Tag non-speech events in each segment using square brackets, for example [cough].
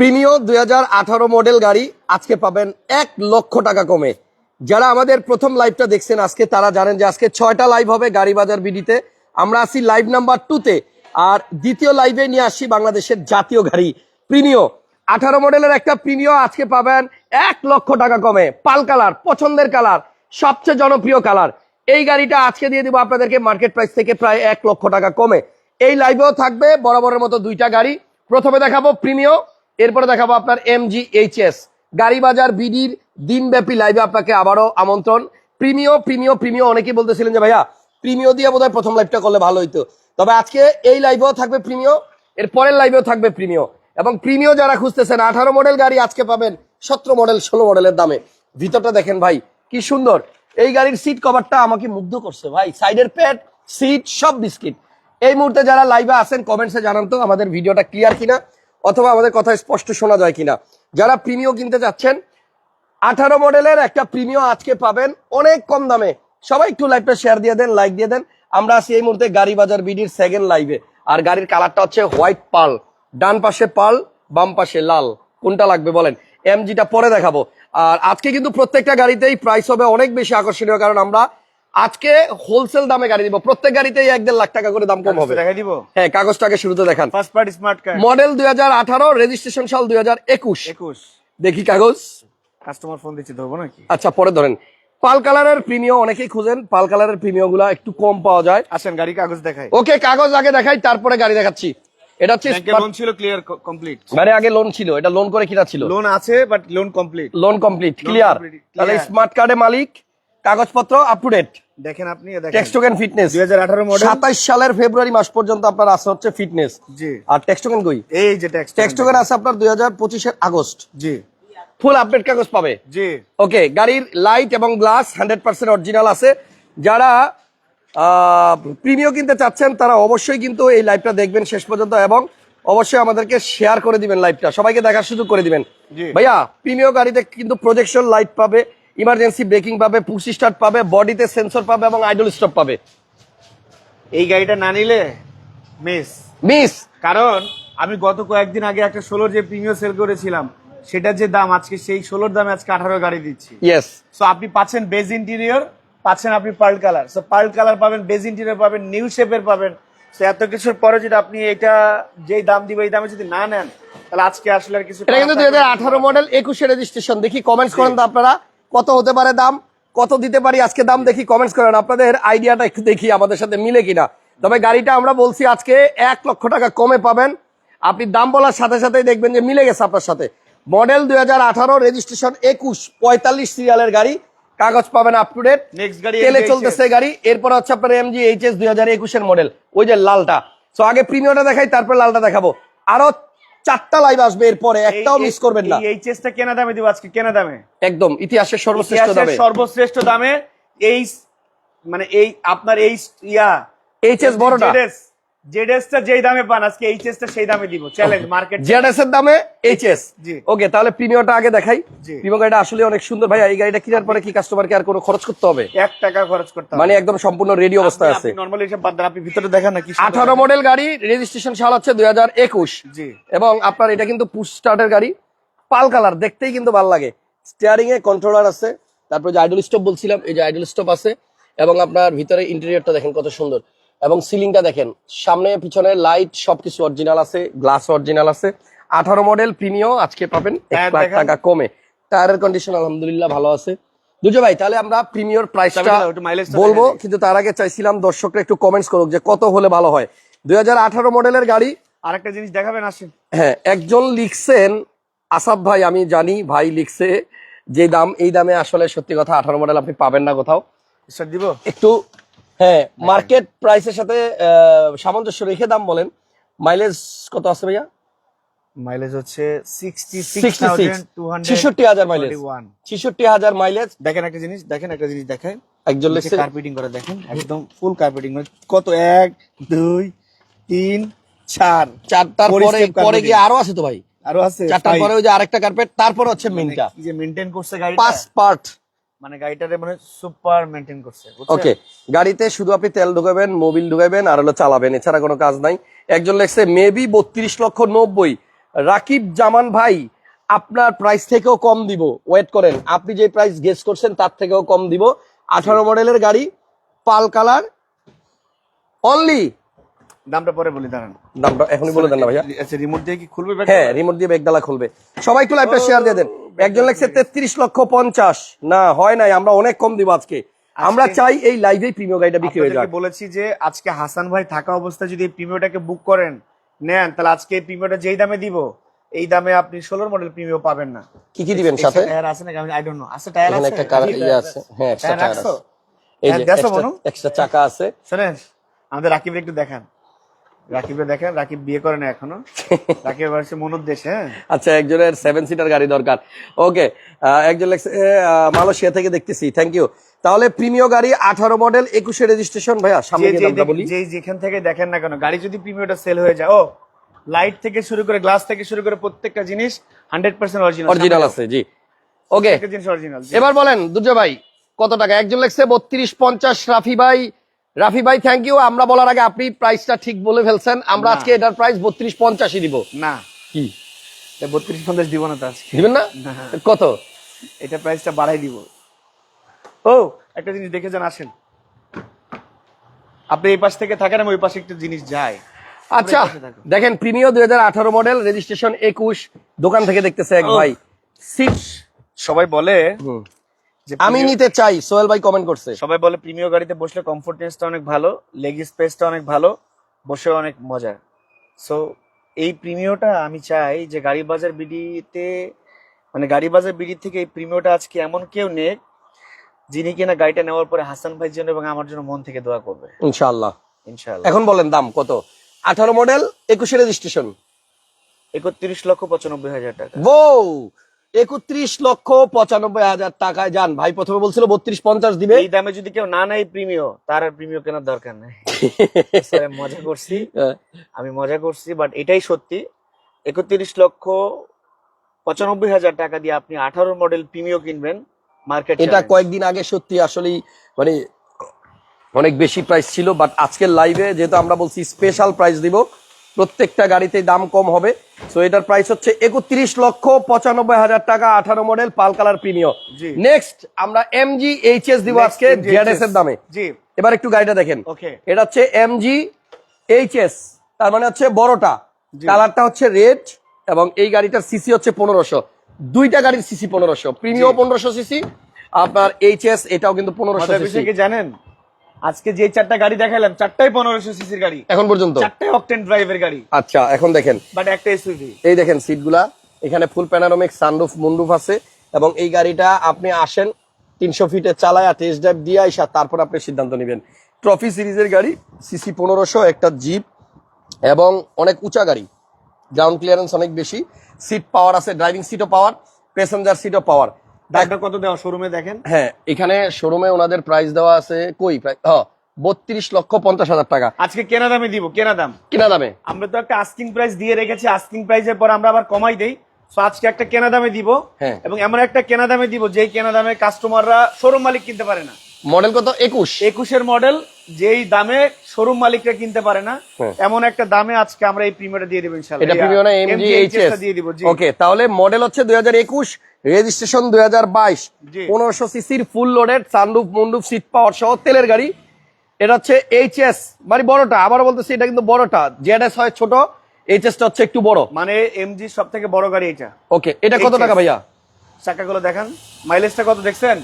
Premio দুই model গাড়ি আজকে পাবেন এক লক্ষ টাকা কমে। যারা আমাদের প্রথম লাইভটা দেখছেন, আজকে তারা জানেন যে আজকে ছয়টা লাইভ হবে গাড়ি বাজার বিডিতে। আমরা আসি লাইভ নাম্বার টুতে আর দ্বিতীয় লাইভে নিয়ে আসছি বাংলাদেশের জাতীয় গাড়ি, প্রিমিও। আঠারো মডেলের একটা প্রিমিও আজকে পাবেন এক লক্ষ টাকা কমে। পাল কালার, পছন্দের কালার, সবচেয়ে জনপ্রিয় কালার। এই গাড়িটা আজকে দিয়ে দিব আপনাদেরকে মার্কেট প্রাইস থেকে প্রায় এক লক্ষ টাকা কমে। এই লাইভেও থাকবে বরাবরের মতো দুইটা গাড়ি। প্রথমে দেখাবো প্রিমিও। এরপরে দেখাবো আপনার এম এমজি এইচএস গাড়ি বাজার বিডির দিনব্যাপী লাইভে আপনাকে আবারও আমন্ত্রণ। প্রিমিও প্রিমিও প্রিমিও, অনেকেই বলতেছিলেন যে ভাইয়া, প্রিমিও দিয়ে বোধহয় প্রথম লাইভটা করলে ভালো হইতো। তবে আজকে এই লাইভেও থাকবে প্রিমিও, এর পরের লাইভেও থাকবে প্রিমিও। এবং প্রিমিও যারা খুঁজতেছেন, আঠারো মডেল গাড়ি আজকে পাবেন, সতেরো মডেল ষোলো মডেলের দামে। ভিতরটা দেখেন ভাই, কি সুন্দর। এই গাড়ির সিট কভারটা আমাকে মুগ্ধ করছে ভাই। সাইডের প্যাড সিট সব বিস্কিট এই মুহূর্তে যারা লাইভে আছেন কমেন্টসে জানান তো আমাদের ভিডিওটা ক্লিয়ার কিনা। অথবা আমাদের কথা স্পষ্ট শোনা যায় কিনা। যারা প্রিমিও কিনতে যাচ্ছেন, আঠারো মডেলের একটা প্রিমিও আজকে পাবেন অনেক কম দামে। সবাই একটু লাইভটা শেয়ার দিয়ে দেন লাইক দিয়ে দেন। আমরা আছি এই মুহূর্তে গাড়ি বাজার বিডির সেকেন্ড লাইভে আর গাড়ির কালারটা হচ্ছে হোয়াইট পাল ডান পাশে পাল বাম পাশে লাল। কোনটা লাগবে বলেন? এমজিটা পরে দেখাবো। আর আজকে কিন্তু প্রত্যেকটা গাড়িতেই প্রাইস হবে অনেক বেশি আকর্ষণীয়, কারণ আমরা আজকে হোলসেল দামে গাড়ি দিব। প্রত্যেক গাড়িতেই এক দেড় লাখ টাকা করে দাম কম হবে। হ্যাঁ কাগজটাকে শুরুতে দেখান। ফার্স্ট পার্টি স্মার্ট মডেল দুই হাজার আঠারো রেজিস্ট্রেশন সাল দুই হাজার একুশ। একুশ। দেখি কাগজ। কাস্টমার ফোন দিচ্ছি ধরবো নাকি? আচ্ছা পরে ধরেন। পাল কালারের প্রিমিয় অনেকেই খুঁজেন। পাল কালারের প্রিমিয়গুলা একটু কম পাওয়া যায়। আসেন গাড়ি কাগজ দেখাই। ওকে কাগজ আগে দেখাই তারপরে গাড়ি দেখাচ্ছি। এটা হচ্ছে লোন ছিল ক্লিয়ার কমপ্লিট মানে আগে লোন ছিল এটা লোন করে কিনা ছিল। লোন আছে but loan complete loan complete clear তাহলে স্মার্ট কার্ডে মালিক কাগজপত্র আপ টু ডেট দেখেন আপনি এ দেখেন। টেক্সট টোকেন ফিটনেস দুই হাজার আঠারো মডেল সাতাইশ সালের ফেব্রুয়ারি মাস পর্যন্ত আপনার আছে হচ্ছে ফিটনেস জি। আর টেক্সট টোকেন কই? এই যে টেক্সট টোকেন আছে আপনার দুই হাজার পঁচিশের আগস্ট। জি। ফুল আপডেট কাগজ পাবে। জি। ওকে গাড়ির লাইট এবং গ্লাস হান্ড্রেড পার্সেন্ট অরিজিনাল আছে। যারা প্রিমিয় কিনতে চাচ্ছেন তারা অবশ্যই কিন্তু এই লাইভটা দেখবেন শেষ পর্যন্ত এবং অবশ্যই আমাদেরকে শেয়ার করে দিবেন লাইভটা সবাইকে দেখার সুযোগ করে দিবেন। ভাইয়া প্রিমিয় গাড়িতে কিন্তু প্রজেকশন লাইট পাবে। ইমার্জেন্সি ব্রেকিং পাবে পুশ স্টার্ট পাবে বডিতে সেন্সর পাবে এবং আইডল স্টপ পাবে। এই গাড়িটা না নিলে মিস মিস কারণ আমি গত কয়েকদিন আগে একটা ষোলোর যে প্রিমিয়াম সেল করেছিলাম সেটার যে দাম আজকে সেই ষোলোর দামে আজকে আঠারো গাড়ি দিচ্ছি। ইয়েস সো আপনি পাচ্ছেন বেজ ইন্টেরিয়র পাচ্ছেন আপনি pearl colour so pearl colour পাবেন বেজ ইন্টেরিয়র পাবেন নিউ শেপের পাবেন। সো এত কিছুর পরে যদি আপনি এটা যেই দাম দিবে এই দামে যদি না নেন তাহলে আজকে আসলে আর কিছু এটা কিন্তু দুই হাজার আঠারো মডেল একুশে রেজিস্ট্রেশন দেখি কমেন্টস করেন তো আপনারা। কত হতে পারে দাম? কত দিতে পারি? আজকে দাম দেখি কমেন্টস করেন। আপনাদের আইডিয়াটা একটু দেখি আমাদের সাথে মিলে কিনা। তবে গাড়িটা আমরা বলছি আজকে এক লক্ষ টাকা কমে পাবেন। আপনি দাম বলার সাথে সাথেই দেখবেন যে মিলে গেছে আপনার সাথে। মডেল দুই হাজার আঠারো রেজিস্ট্রেশন একুশ পঁয়তাল্লিশ সিরিয়ালের গাড়ি। কাগজ পাবেন আপ টু ডেট তেলে চলতেছে গাড়ি। এরপর হচ্ছে আপনার এমজি এইচএস দুই হাজার একুশের মডেল ওই যে লালটা। তো আগে প্রিমিয়ামটা দেখাই তারপর লালটা দেখাবো। আরও চারটা লাইভ আসবে এরপরে একটাও মিস করবেন না। এই এইচএসটা কেনা দামে দিব আজকে কেনা দামে? একদম ইতিহাসের সর্বশ্রেষ্ঠ দামে। সর্বশ্রেষ্ঠ দামে এই মানে এই আপনার এই ইয়া এইচএস বড়টা। জেডএসটা যেই দামে পান আজকে এইচএসটা সেই দামে দিব। চ্যালেঞ্জ মার্কেট জেডএস এর দামে এইচএস ওকে তাহলে প্রিমিয়ামটা আগে দেখাই। জি। গাড়িটা আসলে অনেক সুন্দর। ভাই এই গাড়িটা কেনার পরে কি কাস্টমারকে আর কোনো খরচ করতে হবে? এক টাকা খরচ করতে হবে। মানে একদম সম্পূর্ণ রেডি অবস্থায় আছে। নরমালি এসব বাদ আপনি ভিতরে দেখেন না কি সুন্দর। আঠারো মডেল গাড়ি রেজিস্ট্রেশন সাল হচ্ছে দুই হাজার একুশ। জি। এবং আপনার এটা কিন্তু পুশ স্টার্টের গাড়ি। পাল কালার দেখতেই কিন্তু ভালো লাগে। স্টিয়ারিং এ কন্ট্রোলার আছে। তারপর যে আইডল স্টপ বলছিলাম এই যে আইডল স্টপ আছে। এবং আপনার ভিতরে ইন্টেরিয়রটা দেখেন কত সুন্দর। এবং সিলিংটা দেখেন সামনে পিছনে লাইট সবকিছু অরিজিনাল আছে গ্লাস অরিজিনাল আছে। আঠারো মডেল প্রিমিও আজকে পাবেন এক লাখ টাকা কমে। টায়ারের কন্ডিশন আলহামদুলিল্লাহ ভালো আছে। দুজো ভাই তাহলে আমরা প্রিমিয়র প্রাইসটা বলব কিন্তু তার আগে চাইছিলাম দর্শকরা একটু কমেন্টস করুক যে কত হলে ভালো হয়। দুই মডেলের গাড়ি। আরেকটা জিনিস দেখাবেন আসেন। হ্যাঁ একজন লিখছেন আসাদ ভাই আমি জানি ভাই লিখছে যে দাম এই দামে আসলে সত্যি কথা আঠারো মডেল আপনি পাবেন না কোথাও। দিব? একটু হ্যাঁ মার্কেট প্রাইসের সাথে সামঞ্জস্য রেখে দাম বলেন। মাইলেজ কত আছে ভাইয়া? মাইলেজ হচ্ছে ছেষট্টি হাজার মাইলেজ ছেষট্টি হাজার মাইলেজ দেখেন একটা জিনিস দেখেন একটা জিনিস দেখেন। একজন লিখছে কার্পেটিং করে দেখেন একদম ফুল কার্পেটিং মানে কত? এক দুই তিন চার। চারটার পরে পরে। গিয়ে আরও আছে তো ভাই। আরও আছে? চারটার পরে ওই যে আরেকটা কার্পেট তারপরে হচ্ছে মেনটা কি যে মেনটেন করছে গাড়িটা? পাঁচ পার্ট মানে গাড়িটারে মানে সুপার মেনটেন করছে ওকে গাড়িতে শুধু আপনি তেল ঢুকাবেন মোবিল ঢুকাবেন আর হলো চালাবেন এছাড়া কোনো কাজ নাই। একজন লেখছে মেবি বত্রিশ লক্ষ নব্বই। রাকিব জামান ভাই আপনার প্রাইস থেকেও কম দিব। ওয়েট করেন আপনি যে প্রাইস গেস করছেন তার থেকেও কম দিব। আঠারো মডেলের গাড়ি পাল কালার অনলি দামটা পরে বলি দাঁড়ান। দামটা এখনই বলে দেন না ভাইয়া। আচ্ছা রিমোট দিয়ে কি খুলবে? হ্যাঁ রিমোট দিয়ে বেগডালা খুলবে। সবাই একটু লাইভটা শেয়ার দিয়ে দেন। একজন লাগছে তেত্রিশ লক্ষ পঞ্চাশ। না হয় নাই আমরা অনেক কম দিব আজকে। আমরা চাই এই লাইভে প্রিমিয় গাড়িটা বিক্রি হয়ে যাক। আপনাদেরকে বলেছি যে আজকে হাসান ভাই থাকা অবস্থায় যদি প্রিমিয়টাকে বুক করেন নেন তাহলে আজকে প্রিমিয়টা যেই দামে দিব এই দামে আপনি ষোলোর মডেল প্রিমিয় পাবেন না। কি কি দিবেন সাথে? টায়ার আছে নাকি? আমি আই ডোন্ট নো আছে টায়ার আছে? একটা কার- ইয়ে আছে? হ্যাঁ এক্সট্রা টায়ার আছে। এই যে এক্সট্রা চাকা আছে। শোনেন আমাদের রাকিবের একটু দেখান। রাকিবের দেখেন রাকিব বিয়ে করে না এখনও। [laughs] রাকিবের বয়সে মনোদ্দেশ হ্যাঁ? আচ্ছা একজনের সেভেন সিটার গাড়ি দরকার। ওকে একজন লেখছে মালয়েশিয়া থেকে দেখতেছি থ্যাংক ইউ তাহলে প্রিমিয় গাড়ি আঠারো মডেল একুশে রেজিস্ট্রেশন ভাইয়া সামনে যে বলি। যেখান থেকে দেখেন না কেন গাড়ি যদি প্রিমিয়মটা সেল হয়ে যায় ও লাইট থেকে শুরু করে গ্লাস থেকে শুরু করে প্রত্যেকটা জিনিস হান্ড্রেড পার্সেন্ট অরিজিনাল অরিজিনাল আছে জি। ওকে জিনিস অরিজিনাল এবার বলেন দুর্জয় ভাই কত টাকা? একজন লেখছে বত্রিশ পঞ্চাশ রাফি ভাই রাফি ভাই থ্যাংক ইউ আমরা বলার আগে আপনি প্রাইসটা ঠিক বলে ফেলছেন। আমরা আজকে এটার প্রাইস বত্রিশ পঞ্চাশই দিব। না। কি? বত্রিশ পঞ্চাশ দিব না তো আজকে। দিবেন না। কত? এটা প্রাইসটা বাড়াই দিব। ও একটা জিনিস দেখে যান আসেন। আপনি এই পাশ থেকে থাকেন আমি ওই পাশে একটা জিনিস যায় আচ্ছা। দেখেন প্রিমিয় দুই হাজার আঠারো মডেল রেজিস্ট্রেশন একুশ। দোকান থেকে দেখতেছে এক ভাই। সিট সবাই বলে আমি নিতে চাই সোহেল ভাই কমেন্ট করছে। সবাই বলে প্রিমিয় গাড়িতে বসলে কমফোর্টনেসটা অনেক ভালো লেগ স্পেসটা অনেক ভালো বসে অনেক মজা। সো এই প্রিমিয়টা আমি চাই যে গাড়ি বাজার বিডিতে মানে গাড়ি বাজার বিডি থেকে এই প্রিমিয়টা আজকে এমন কেউ নেক যিনি কিনা গাড়িটা নেওয়ার পরে হাসান ভাইয়ের জন্য এবং আমার জন্য মন থেকে দোয়া করবে। ইনশাআল্লাহ। ইনশাআল্লাহ। এখন বলেন দাম কত? আঠারো মডেল একুশে রেজিস্ট্রেশন একত্রিশ লক্ষ পঁচানব্বই হাজার টাকা। একত্রিশ লক্ষ পঁচানব্বই হাজার টাকায় যান। ভাই প্রথমে বলছিল বত্রিশ পঞ্চাশ দিবে। এই দামে যদি কেউ না নেয় প্রিমিয় তার আর প্রিমিয় কেনার দরকার নাই। [laughs] মজা করছি। হ্যাঁ। আমি মজা করছি বাট এটাই সত্যি। একত্রিশ লক্ষ পঁচানব্বই হাজার টাকা দিয়ে আপনি আঠারো মডেল প্রিমিয় কিনবেন মার্কেট এটা কয়েকদিন আগে সত্যি আসলেই মানে অনেক বেশি প্রাইস ছিল বাট আজকের লাইভে যেহেতু আমরা বলছি স্পেশাল প্রাইস দিব প্রত্যেকটা গাড়িতে দাম কম হবে। সো এটার প্রাইস হচ্ছে একত্রিশ লক্ষ পঁচানব্বই হাজার টাকা আঠারো model pearl colour Premio next আমরা এমজি এইচএস দিব আজকে এর দামে। জি। এবার একটু গাড়িটা দেখেন। এটা হচ্ছে এম জি এইচ এস তার মানে হচ্ছে বড়টা। কালারটা হচ্ছে রেড এবং এই গাড়িটার সিসি হচ্ছে পনেরোশো। দুইটা গাড়ির সিসি পনেরোশো। প্রিমিয়াম পনেরোশো সিসি আপনার এইচ এস এটাও কিন্তু পনেরোশো জানেন? আজকে যে চারটা গাড়ি দেখালাম চারটাই পনেরোশো সিসির গাড়ি। এখন পর্যন্ত? চারটাই অকটেন ড্রাইভের গাড়ি। আচ্ছা এখন দেখেন। বাট একটা এসইভি এই দেখেন সিটগুলা এখানে ফুল প্যানারোমিক সানরুফ মুন্ডুফ আছে এবং এই গাড়িটা আপনি আসেন তিনশো ফিটে চালায় টেস্ট ড্রাইভ দিয়ে আইসা তারপর আপনি সিদ্ধান্ত নেবেন। ট্রফি সিরিজের গাড়ি সিসি পনেরোশো একটা জিপ এবং অনেক উঁচা গাড়ি। গ্রাউন্ড ক্লিয়ারেন্স অনেক বেশি। সিট পাওয়ার আছে ড্রাইভিং সিটও পাওয়ার প্যাসেঞ্জার সিটও পাওয়ার দামটা কত দেওয়া শোরুমে দেখেন? হ্যাঁ এখানে শোরুমে ওনাদের প্রাইস দেওয়া আছে কই? প্রাইস বত্রিশ লক্ষ পঞ্চাশ হাজার টাকা। আজকে কেনা দামে দিব কেনা দাম। কেনা দামে? আমরা তো একটা আস্কিং প্রাইস দিয়ে রেখেছি আস্কিং প্রাইসের পর আমরা আবার কমাই দেই। আজকে একটা কেনা দামে দিব হ্যাঁ। এবং এমন একটা কেনা দামে দিব যেই কেনা দামে কাস্টমাররা শোরুম মালিক কিনতে পারে না। মডেল কত? একুশ। একুশের মডেল যেই দামে শোরুম মালিকরা কিনতে পারে না হ্যাঁ। এমন একটা দামে আজকে আমরা এই প্রিমিয়ারটা দিয়ে দেবো ইনশাআল্লাহ। এটা প্রিমিয়াম না এমজি এইচএস দিয়ে দিব জি। ওকে তাহলে মডেল হচ্ছে দুই হাজার একুশ রেজিস্ট্রেশন দুই হাজার বাইশ। জি। পনেরোশো সিসির full loaded sunroof moonroof seat power সহ তেলের গাড়ি। এটা হচ্ছে এইচএস মানে বড়টা আবার বলতেছি এটা কিন্তু বড়টা। জেডএস হয় ছোট এইচএস টা হচ্ছে একটু বড়। মানে এমজি সব থেকে বড় গাড়ি এটা। ওকে এটা কত টাকা ভাইয়া? চাকাগুলো দেখান মাইলেজটা কত দেখছেন?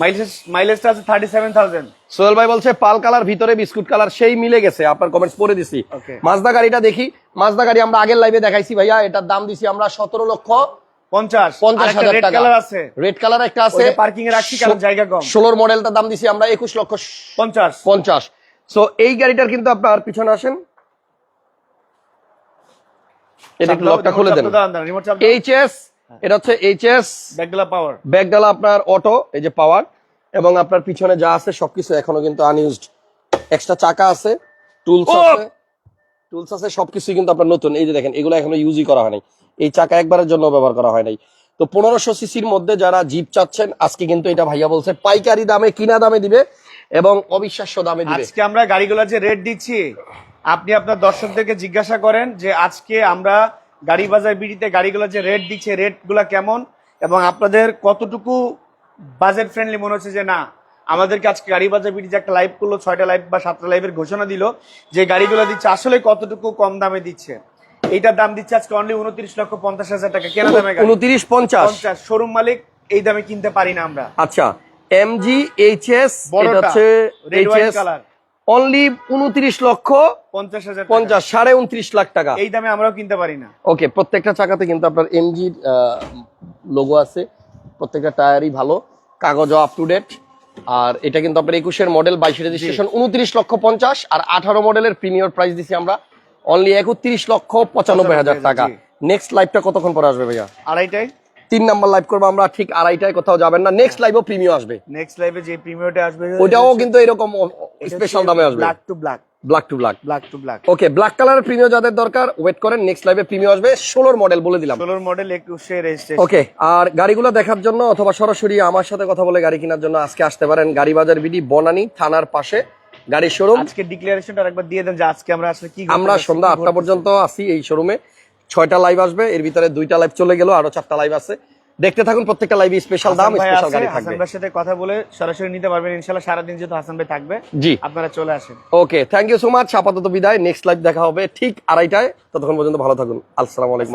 মাইলেজটা আছে থার্টি সেভেন থাউজেন্ড সোহেল ভাই বলছে পাল কালার ভিতরে বিস্কুট কালার সেই মিলে গেছে। আপনার কমেন্টস পড়ে দিছি। মাজদা গাড়িটা দেখি। মাজদা গাড়ি আমরা আগের লাইভে দেখাইছি ভাইয়া। এটার দাম দিছি আমরা সতেরো লক্ষ পঞ্চাশ। পঞ্চাশ হাজার রেড কালার আছে। রেড কালার একটা আছে। পার্কিং এ রাখছি কারণ জায়গা কম। ষোলোর মডেলটার দাম দিছি আমরা একুশ লক্ষ পঞ্চাশ। পঞ্চাশ। সো এই গাড়িটার কিন্তু আপনার পিছনে আসেন। এটা লকটা খুলে দেন। এইচএস এটা হচ্ছে এইচএস ব্যাকগুলা পাওয়ার। ব্যাগডালা আপনার অটো এই যে পাওয়ার এবং আপনার পিছনে যা আছে সবকিছু এখনও কিন্তু আনইউজড এক্সট্রা চাকা আছে টুলস আছে টুলস আছে সবকিছুই কিন্তু আপনার নতুন। এই যে দেখেন এগুলো এখনও ইউজই করা হয় নাই। এই চাকা একবারের জন্য ব্যবহার করা হয় নাই। তো পনেরোশো সিসির মধ্যে যারা জিপ চাচ্ছেন আজকে কিন্তু এটা ভাইয়া বলছে পাইকারি দামে কিনা দামে দিবে এবং অবিশ্বাস্য দামে দিবে। আজকে আমরা গাড়িগুলোর যে রেট দিচ্ছি আপনি আপনার দর্শকদেরকে জিজ্ঞাসা করেন যে আজকে আমরা গাড়ি বাজার বিডিতে গাড়িগুলো যে রেট দিচ্ছে রেটগুলো কেমন? এবং আপনাদের কতটুকু বাজেট ফ্রেন্ডলি মনে হচ্ছে যে না আমাদেরকে আজকে গাড়ি বাজার বিডি যে একটা লাইভ করল ছয়টা লাইভ বা সাতটা লাইভের ঘোষণা দিল যে গাড়িগুলো দিচ্ছে আসলে কতটুকু কম দামে দিচ্ছে? এইটার দাম দিচ্ছে আজকে অনলি উনত্রিশ লক্ষ পঞ্চাশ হাজার টাকা। কেনা দামে উনত্রিশ পঞ্চাশ। পঞ্চাশ। শোরুম মালিক এই দামে কিনতে পারি না আমরা। আচ্ছা এমজি এইচএস এটা বড়টা, হচ্ছে red white HS color। Only উনত্রিশ লক্ষ পঞ্চাশ হাজার পঞ্চাশ সাড়ে উনত্রিশ লাখ টাকা। এই দামে আমরাও কিনতে পারি না। ওকে প্রত্যেকটা চাকাতে কিন্তু আপনার এমজির লোগো আছে। প্রত্যেকটা টায়ারই ভালো কাগজও আপ টু ডেট আর এটা কিন্তু আপনার একুশের মডেল বাইশ রেজিস্ট্রেশন উনত্রিশ লক্ষ পঞ্চাশ। আর আঠারো মডেলের প্রিমিয়ার প্রাইস দিছি আমরা অনলি একত্রিশ লক্ষ পঁচানব্বই হাজার টাকা। নেক্সট লাইভটা কতক্ষণ পরে আসবে ভাইয়া? আড়াইটাই তিন নাম্বার লাইভ করব আমরা ঠিক আড়াইটায় কোথাও যাবেন না। নেক্সট লাইভও প্রিমিয়াম আসবে। নেক্সট লাইভে যে প্রিমিয়ারটা আসবে ওটাও কিন্তু এরকম স্পেশাল দামে আসবে। Black to black black to black black to black okay black কালারের প্রিমিয়াম যাদের দরকার ওয়েট করেন নেক্সট লাইভে প্রিমিয়াম আসবে। ষোলোর মডেল বলে দিলাম। ষোলোর মডেল একুশে রেজিস্ট্রেশন ওকে আর গাড়িগুলো দেখার জন্য অথবা সরাসরি আমার সাথে কথা বলে গাড়ি কেনার জন্য আজকে আসতে পারেন গাড়ি বাজার বিডি বনানী থানার পাশে গাড়ির শোরুম আজকে ডিক্লারেশনটা একবার দিয়ে দেন যে আজকে আমরা আসলে কি আমরা সন্ধ্যা কি আটটা পর্যন্ত আছি এই শোরুমে ছয়টা লাইভ আসবে এর ভিতরে দুইটা লাইভ চলে গেল আরও চারটা লাইভ আছে। দেখতে থাকুন প্রত্যেকটা লাইভে স্পেশাল দাম স্পেশাল গাড়ি গাড়ি হাসান থাকবে। ভাইয়ের সাথে কথা বলে সরাসরি নিতে পারবেন ইনশাআল্লাহ সারা দিন যেহেতু হাসান ভাই থাকবে জি। আপনারা চলে আসেন। Okay thank you so much আপাতত বিদায় নেক্সট লাইভ দেখা হবে ঠিক আড়াইটায় ততক্ষণ পর্যন্ত ভালো থাকুন আসসালামু আলাইকুম।